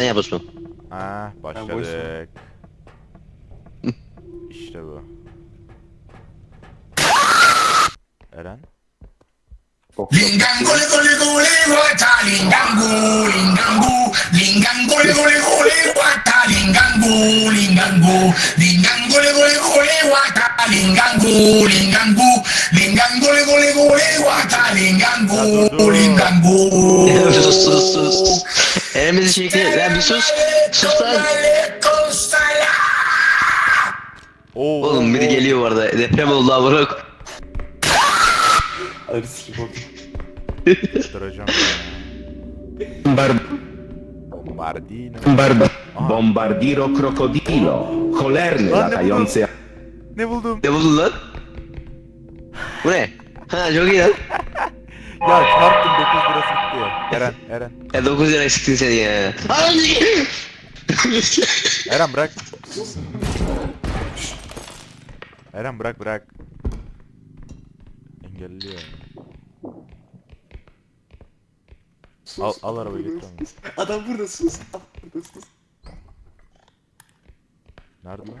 Sen yap Osman. Ha başladık. işte bu. Eren? Lingango lingango lingango le gole gole guata lingango lingango lingango le gole gole guata lingango lingango sus sus sus. Çekiyor. Lan bir sus. Sus Oğlum biri geliyor bu arada. Deprem oldu ha bırak. Arı sikim oldu. Duracağım. Bar- Bombardino. Aha. bombardiro crocodilo, cholerne Lan ne latające Ne buldum? Ne buldun lan? Bu ne? Ha çok iyi lan. Ya çarptım 9 lirası gitti ya. Eren, Eren. Ya 9 lira eksiktin sen ya. Ay! Eren bırak. Eren bırak bırak. Engelliyor. Al, al arabayı götür onu. Adam burada sus. Adam burada sus. Nerede lan?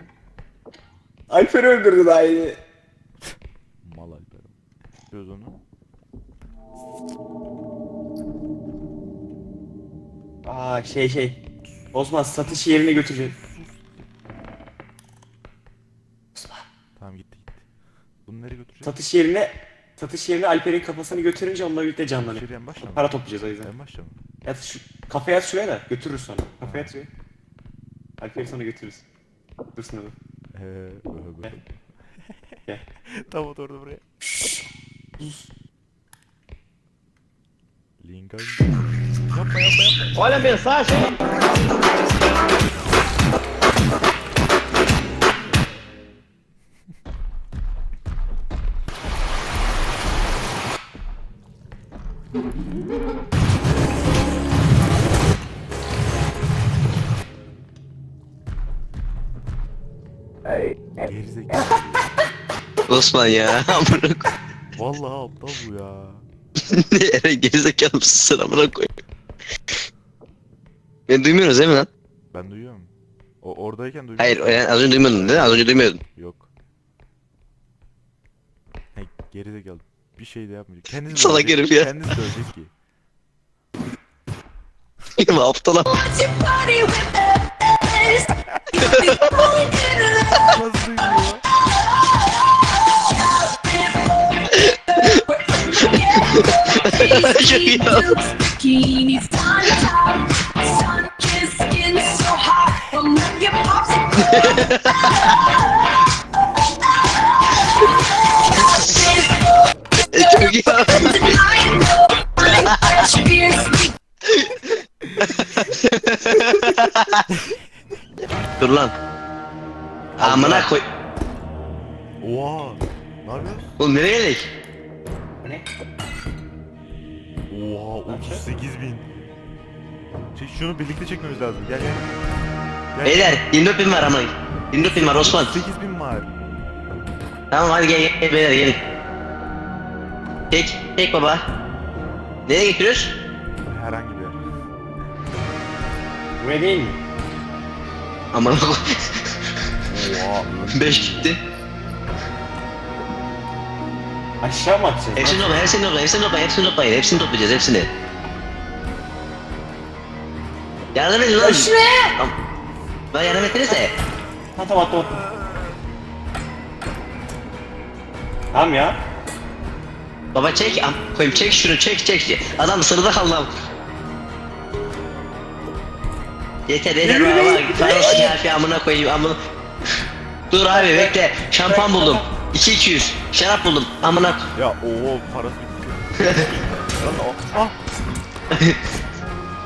Alper'i öldürdü daha yeni. Mal Alper'im. Yapıyoruz onu. Aa şey şey. Osman satış yerine götürecek. Tamam gitti gitti. Bunu nereye götüreceğiz? Satış yerine satış yerine Alper'in kafasını götürünce onunla birlikte canlanıyor. Şuraya başla mı? Para toplayacağız o yüzden. En başla mı? Yat şu kafaya at şuraya da götürürüz sonra. Kafaya at şuraya. Alper'i sonra götürürüz. Dursun orada. Eee öh Gel. öh. Gel. Tam oturdu buraya. Lincoln. Yapma yapma yapma. Olha a mensagem! Gerizekalı. Osman ya. Amına koy. Vallahi aptal bu ya. Eren gerizekalı mısın sen amına koy. Beni duymuyorsunuz değil mi lan? Ben duyuyorum. O oradayken duyuyorum. Hayır Eren az önce duymuyordun değil mi? Az önce duymuyordun. Yok. Hey gerizekalı. Bir şey de yapmayacak. Kendisi Salak ölecek. herif ya. Kendisi de ölecek ki. Aptal am- Nasıl duyuyor? Çok iyi ya. Bikinis on top, sun kissed skin so hot. Well, move your pops Dur lan. Amına koy. Oha. Ne yapıyorsun? Oğlum nereye geldik? Ne? Oha 38 bin. Şey, şunu birlikte çekmemiz lazım. Gel gel. gel. Beyler 24 bin var ama. 24 bin var Osman. 38 bin var. Tamam hadi gel gel beyler gelin. Çek, çek baba. Nereye getiriyoruz? Herhangi bir. Buraya değil mi? Aman Oha. 5 gitti. Aşağı mı atacağız? Hepsini topla, hepsini topla, hepsini topla, hepsini toplayın. Hepsini toplayacağız, hepsini. Yardım edin lan. Tamam. Lan yardım etsenize. Ha tamam attım attım. Tamam ya. Baba çek, am koyayım çek şunu, çek çek. Adam sırada kaldı Yeter yeter baba. Faros şerfi amına koyayım amına. Dur abi bekle. Şampuan buldum. 2200. Şarap buldum. Amına. Ya ooo parası bitti. Lan o. Ah.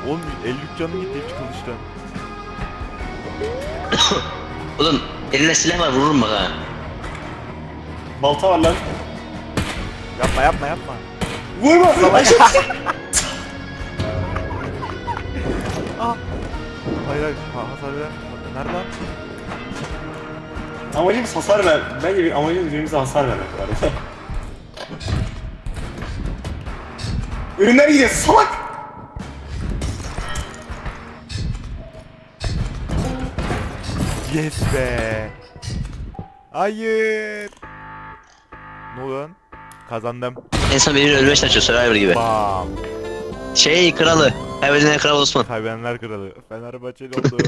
Oğlum 53 canı gitti hiç kılıçtan. Oğlum eline silah var vururum bak ha. Balta var lan. Yapma yapma yapma. Vurma. Aşağı. Hayır hayır ha, hasar ver. Nerede lan? Amacımız hasar ver. Bence bir amacımız birbirimize hasar vermek var. Ürünler gidiyor salak. Yes be. Hayır. Ne oluyor lan? Kazandım. En son birini ölmeye çalışıyor Survivor gibi. Bam. Şey kralı. Kaybedenler kralı Osman. Kaybedenler kralı. Fenerbahçeli oldum.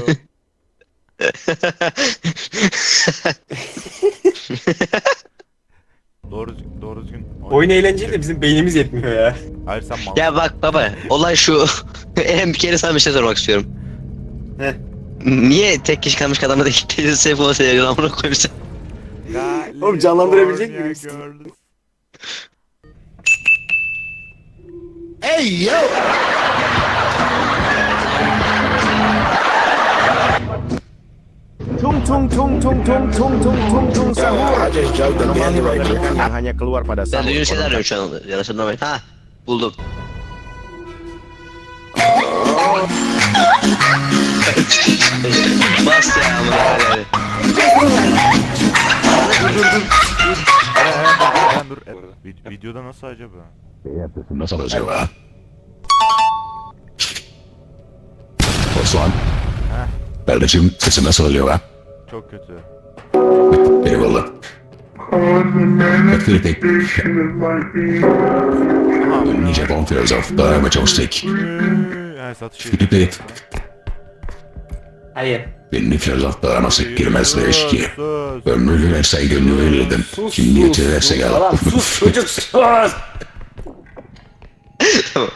doğru doğru düzgün. Oyun eğlenceli de bizim beynimiz yetmiyor ya. Hayır sen mal. ya bak baba olay şu. en bir kere sana bir şey sormak istiyorum. Heh. Niye tek kişi kalmış adamı da teyze Seyfullah seviyorsun amına koyayım sen. Oğlum canlandırabilecek miyiz? Girls. Tung tung tung tung tung tung tung tung tung sahur. Yang hanya keluar pada sahur. düzgün şeyler arıyorum şu an. Yanlış anlamayın. Ha buldum. Bas ya amına koyayım. Eren dur. Eren, vid- videoda nasıl acaba? Nasıl acaba? Osman. Kardeşim sesi nasıl oluyor ha? Çok kötü. Eyvallah. Hepsini tek. Dönmeyecek on fears of. Dayanma çalıştık. Ee, yani Hayır. Beni Firavzat dayanası girmez de eşki. Ömrünü verse gönlü verirdim. Kimliği verse gel. Sus çocuk sus. tamam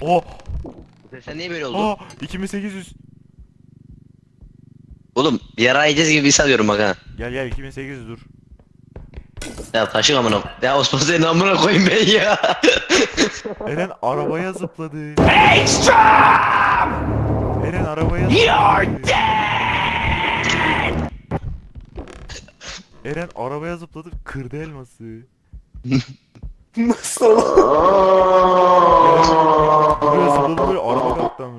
Oh. Sen niye böyle oldun? Oh, 2800. Oğlum yara yiyeceğiz gibi bir his alıyorum bak ha. Gel gel 2800 dur. Ya taşın amına. Ya Osman senin amına koyayım ben ya. Eren arabaya zıpladı. Eren arabaya zıpladı. Eren arabaya zıpladı kırdı elması. Nasıl? Böyle zıpladı böyle araba ama.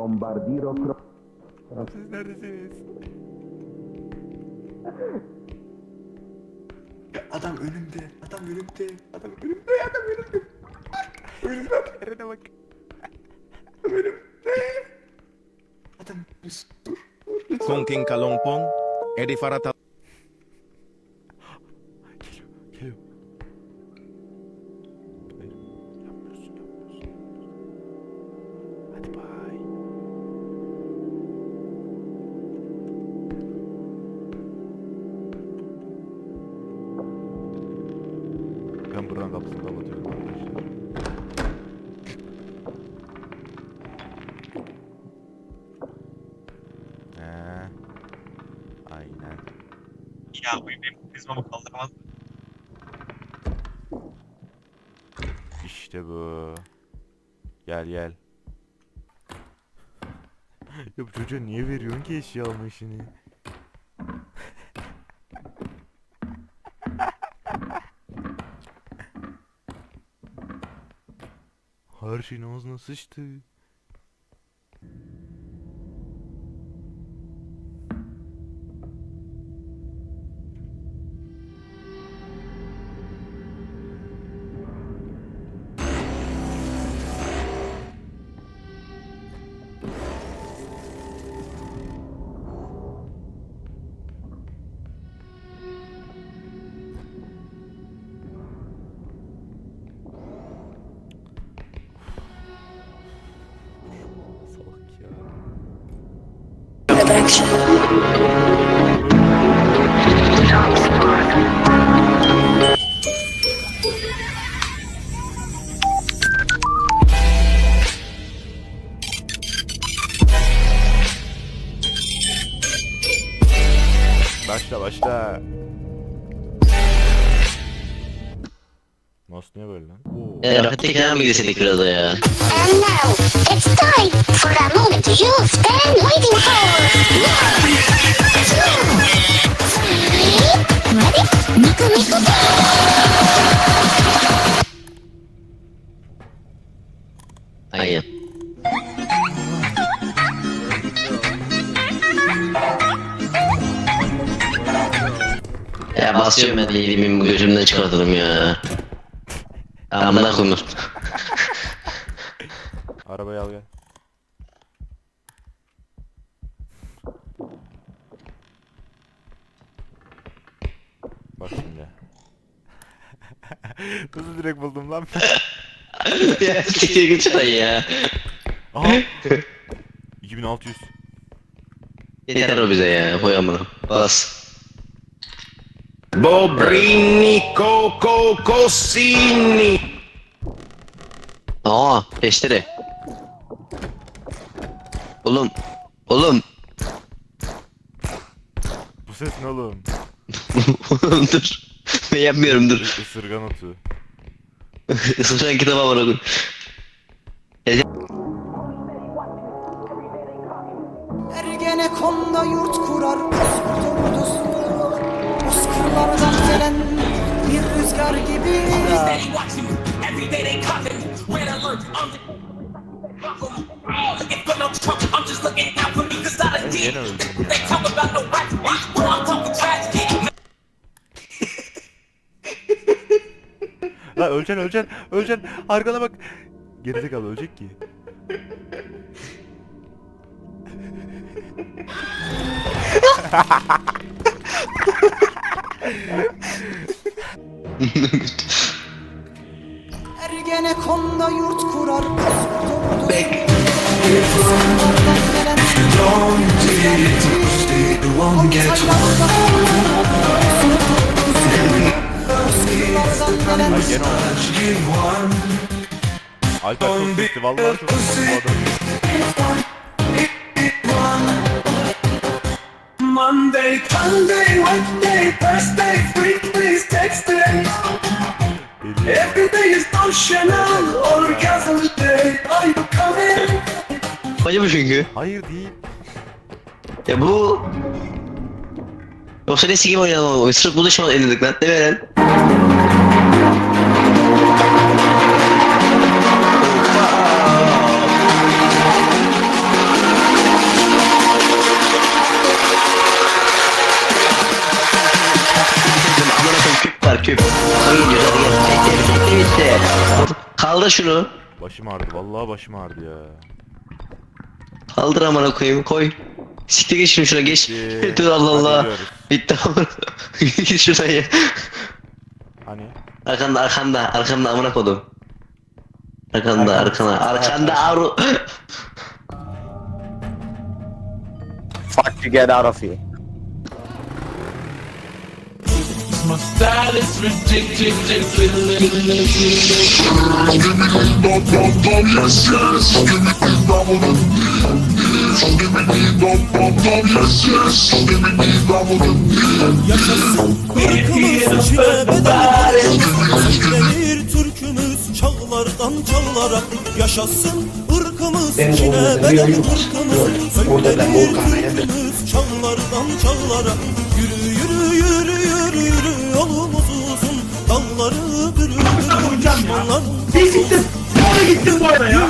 Bombardiro Pro... Siz neredesiniz? Adam önümde, adam önümde, adam önümde, adam önümde. Önümde adam. Nerede bak. Adam önümde. Adam dur, dur. Con quien calón pon, Eri Farata. Ya bu benim karizmamı kaldıramaz. İşte bu. Gel gel. ya bu çocuğa niye veriyorsun ki eşya alma işini? Her şeyin ağzına sıçtı. Kenar mı girseydik biraz da ya? And now, it's time for that moment you've been waiting for. One, two, three. Ready? Miku Miku Aynen. Ya basıyorum ben elimi gözümden çıkartırım ya. Amına koyayım. Arabayı al gel. Bak şimdi. Nasıl direkt buldum lan? ya siktir git şuradan ya. Aha. 2600. Yeter o bize ya. Koy amına. Bas. Bobrini Coco Cosini. Aa peştere. Oğlum. Oğlum. Bu ses ne oğlum? dur. Ben yapmıyorum dur. Isırgan otu. Isıran kitaba var oğlum. Ergenekon'da yurt rüzgar gibi. Ben gene öldüm ya. La öleceksin öleceksin öleceksin arkana bak. Gerizekalı ölecek ki. Ergenekon'da yurt kurar. Alper. Monday, Monday, Wednesday, Thursday, Friday. Deli. Every day is notional orgasm day. Are you coming? Acı bu çünkü. Hayır değil. Ya bu... Yoksa ne sikim oynayalım ama sırf bunu şu an elledik lan. Ne veren? Bekle. Kaldır şunu. Başım ağrıdı vallahi başım ağrıdı ya. Kaldır amına koyayım koy. Siktir geç şunu şuna geç. Bitti. Dur Allah Allah. gidiyoruz. Bitti amına. Git şuradan ya. Hani? Arkanda arkanda arkanda amına kodum. Arkanda arkanda arkanda avru. Fuck you get out of here. Denir türkümüz çağlardan çağlara Yaşasın ırkımız Çin'e bedel ırkımız Söylenir türkümüz çağlardan çağlara Yürü Dağları bürü bürü düşmanların Bisiklet doğru gittin bu arada ya.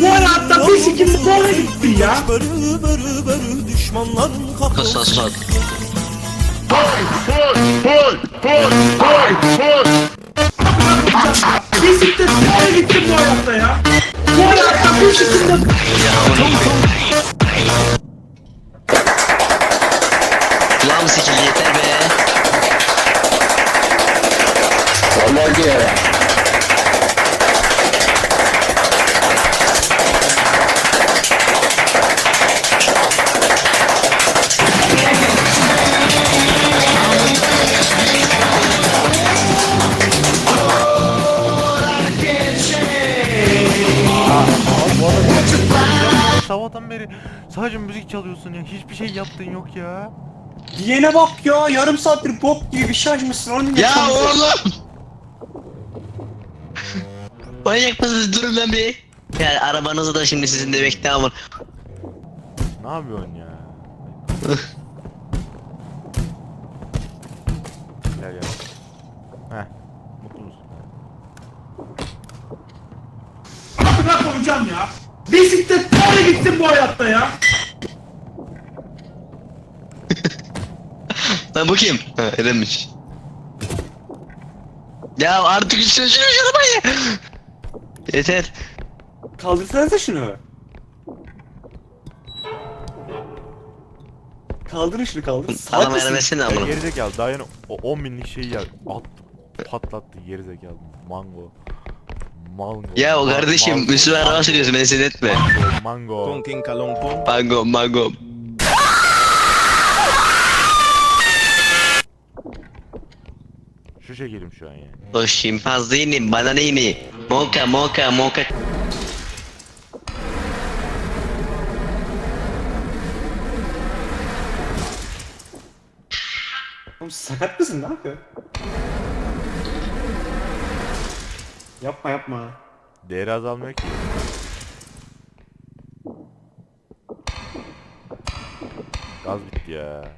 Bu ara hatta bisiklet doğru gittin ya. Börü börü börü düşmanların Kas kas kahrolsun kas. Bisiklet doğru gittin bu hayatta ya. Bu ara hatta bisiklet Kulağım sadece müzik çalıyorsun ya. Hiçbir şey yaptın yok ya. Diyene bak ya yarım saattir bok gibi bir şey açmışsın onu Ya oğlum. Manyak mısınız durun lan bir. Ya arabanızı da şimdi sizin de bekle ama. Ne yapıyorsun ya? gel gel. Heh. Mutlu musun? Bırak koyacağım ya. Bisiklet doğru gittin bu hayatta ya. Lan bu kim? Ha Eren'miş. Ya artık üstüne sürüyor arabayı. Yeter. Kaldırsanıza şunu. Kaldırın şunu kaldırın. Salak Adam mısın? vermesene Ya amına. gerizekalı daha yani o 10 binlik şeyi ya attı. Patlattı gerizekalı. Mango. Mango. Ya o kardeşim Müslüman araba sürüyorsun beni sinir etme. Mango. Mango. Kung King Kalungpong. Mango mango. Şekerim şu an yani. O scimpanzini, bananini, moka moka moka. Oğlum sakat mısın? Ne yapıyorsun? Yapma yapma. Değeri azalmıyor ki. Gaz bitti ya.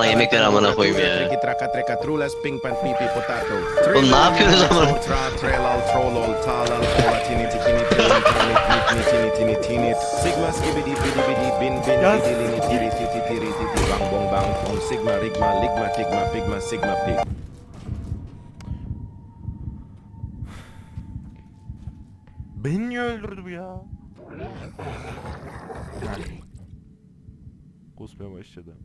Lan yemek ver amına koyayım ya. Triki traka treka trulas ping pan pipi potato. Oğlum ne yapıyorsunuz amına? Tra trelal trollol talal kola tini tikini tini tini tini tini tini tini Sigma skibidi bidi bidi bin bin Yaz. bidi lini tiri titi tiri titi bang bong bang bong sigma rigma ligma tigma pigma sigma pig. Beni niye öldürdü bu ya? Kusmaya başladı.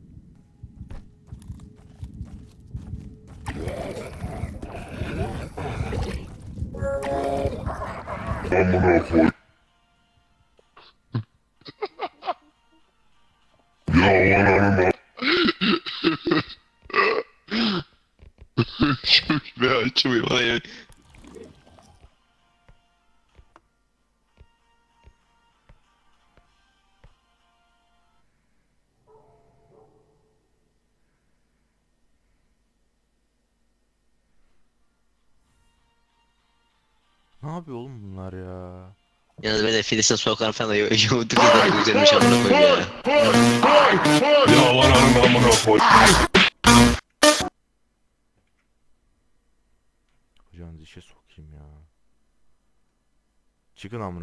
Be açmıyor lan ya. Ne yapıyor oğlum bunlar ya? Yalnız böyle Filistin sokaklarını falan da yoğurdu kadar güzelmiş amına koyayım ya. Hocam işe sokayım ya. Çıkın amına.